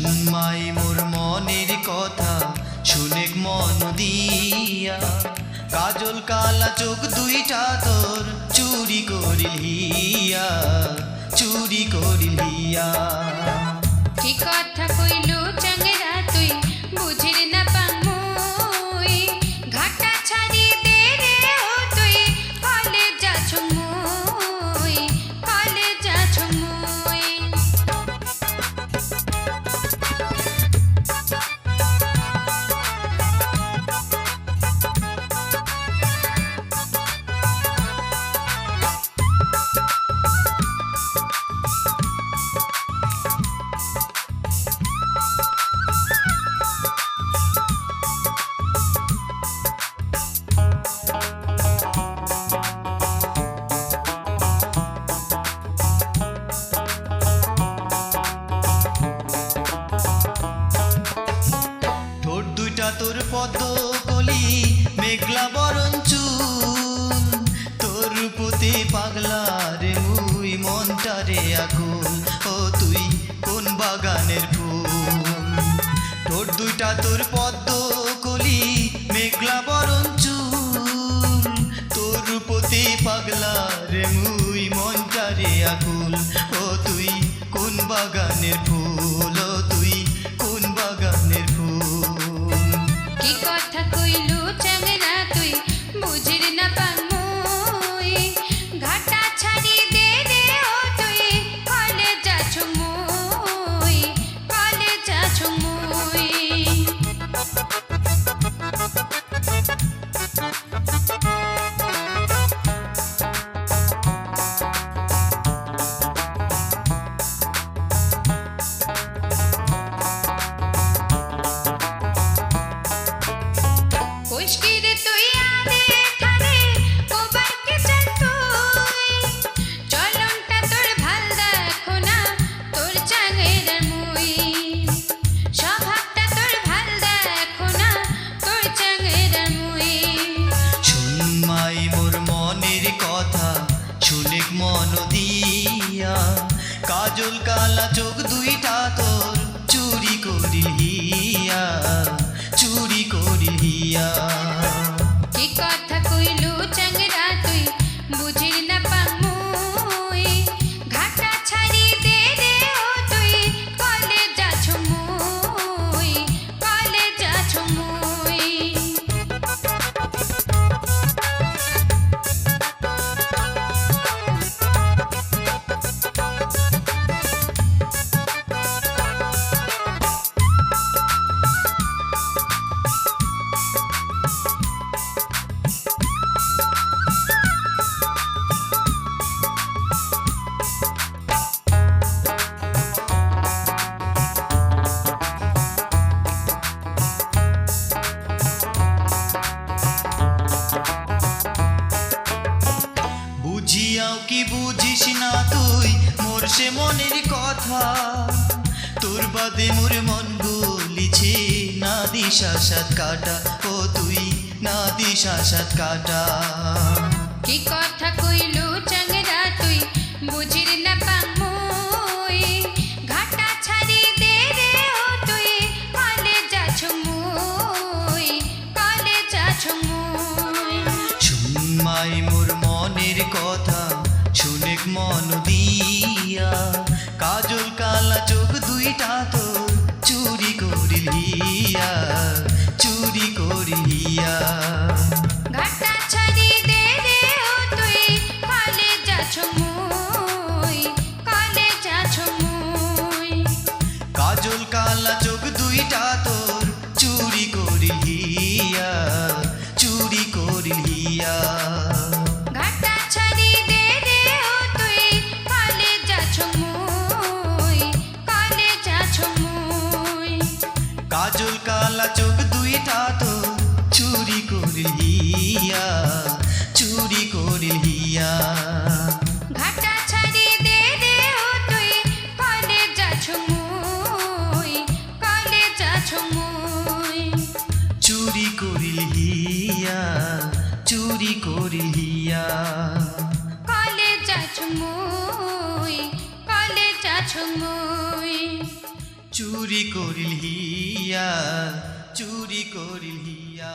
শুনমাই মোর মনের কথা শুনে মন দিয়া। কাজল কালা চোখ দুইটা তোর চুরি করিলিয়া চুরি করিলিয়া কি কথা কইলু চাঙ্গেরা তুই বুঝির না পামুই ঘাটা ছাড়ি রে আগুন, ও তুই কোন বাগানের ফুল? তোর দুইটা তোর পদ্ম কলি, মেঘলা বরণ চুল। তোর রূপতে পাগলা রে মুই মনটা রে আগুন ও তুই কোন বাগানের ফুল? শুনে দিয়া। কাজল কালা চোখ দুইটা তোর চুরি করিলিয়া কথা। তোর বাদে মোর মন বলিছে, না দিশা সাত কাটা, ও তুই না দিশা সাত কাটা। কি কথা কইলু চোখ মুই চুরি করিল হিয়া চুরি করিল হিয়া।